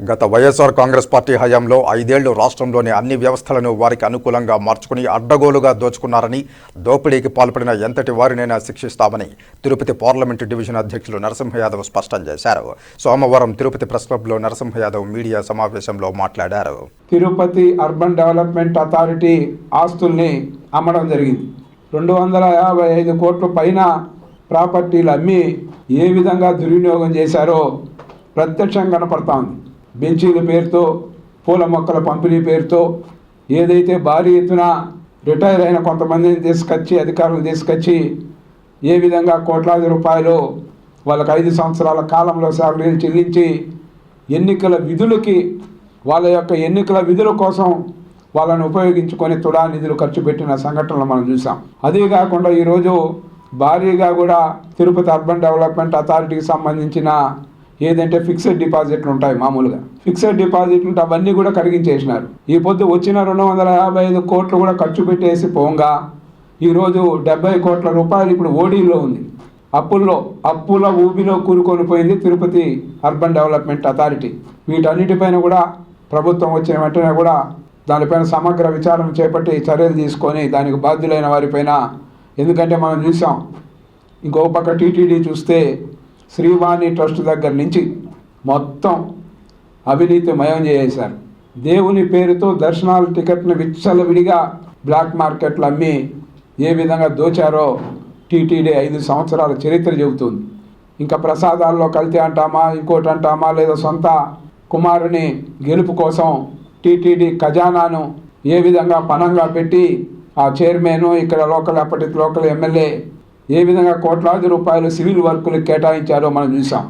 గత వైఎస్ఆర్ కాంగ్రెస్ పార్టీ హయాంలో ఐదేళ్ళు రాష్ట్రంలోని అన్ని వ్యవస్థలను వారికి అనుకూలంగా మార్చుకుని అడ్డగోలుగా దోచుకున్నారని దోపిడీకి పాల్పడిన ఎంతటి వారినైనా శిక్షిస్తామని తిరుపతి పార్లమెంటు డివిజన్ అధ్యక్షులు నరసింహ యాదవ్ స్పష్టం చేశారు. సోమవారం తిరుపతి ప్రెస్ క్లబ్లో నరసింహ యాదవ్ మీడియా సమావేశంలో మాట్లాడారు. తిరుపతి అర్బన్ డెవలప్మెంట్ అథారిటీ ఆస్తుల్ని అమ్మడం జరిగింది. రెండు వందల యాభై ఐదు కోట్ల పైన ప్రాపర్టీలు అమ్మి ఏ విధంగా దుర్వినియోగం చేశారో ప్రత్యక్షం కనపడతా ఉంది. బెంచీల పేరుతో పూల మొక్కల పంపిణీ పేరుతో ఏదైతే భారీ ఎత్తున రిటైర్ అయిన కొంతమందిని తీసుకొచ్చి అధికారులను తీసుకొచ్చి ఏ విధంగా కోట్లాది రూపాయలు వాళ్ళకి ఐదు సంవత్సరాల కాలంలో శాలరీలు చెల్లించి ఎన్నికల విధులకి వాళ్ళ యొక్క ఎన్నికల విధుల కోసం వాళ్ళని ఉపయోగించుకొని తుడా నిధులు ఖర్చు పెట్టిన సంఘటనలు మనం చూసాం. అదే కాకుండా ఈరోజు భారీగా కూడా తిరుపతి అర్బన్ డెవలప్మెంట్ అథారిటీకి సంబంధించిన ఏదంటే ఫిక్స్డ్ డిపాజిట్లు ఉంటాయి మామూలుగా. ఫిక్స్డ్ డిపాజిట్లు ఉంటే అవన్నీ కూడా కరిగించేసినారు. ఈ పొద్దు వచ్చిన రెండు వందల యాభై ఐదు కోట్లు కూడా ఖర్చు పెట్టేసి పోంగా ఈరోజు డెబ్బై కోట్ల రూపాయలు ఇప్పుడు ఓడీలో ఉంది. అప్పుల్లో అప్పుల ఊబిలో కూరుకొని పోయింది తిరుపతి అర్బన్ డెవలప్మెంట్ అథారిటీ వీటన్నిటిపైన కూడా ప్రభుత్వం వచ్చిన వెంటనే కూడా దానిపైన సమగ్ర విచారణ చేపట్టి చర్యలు తీసుకొని దానికి బాధ్యులైన వారిపైన ఎందుకంటే మనం చూసాం ఇంకో పక్క టీటీడీ చూస్తే శ్రీవాణి ట్రస్ట్ దగ్గర నుంచి మొత్తం అవినీతి మయం చేశారు దేవుని పేరుతో దర్శనాల టికెట్ను విచ్చలవిడిగా బ్లాక్ మార్కెట్లు అమ్మి ఏ విధంగా దోచారో టీటీడీ ఐదు సంవత్సరాల చరిత్ర చెబుతుంది. ఇంకా ప్రసాదాల్లో కల్తీ అంటామా ఇంకోటి అంటామా లేదా సొంత కుమారుని గెలుపు కోసం టీటీడీ ఖజానాను ఏ విధంగా పణంగా పెట్టి ఆ చైర్మన్ ఇక్కడ లోకల్ అప్పటి లోకల్ ఎమ్మెల్యే ఏ విధంగా కోట్లాది రూపాయలు సివిల్ వర్క్లు కేటాయించారో మనం చూసాం.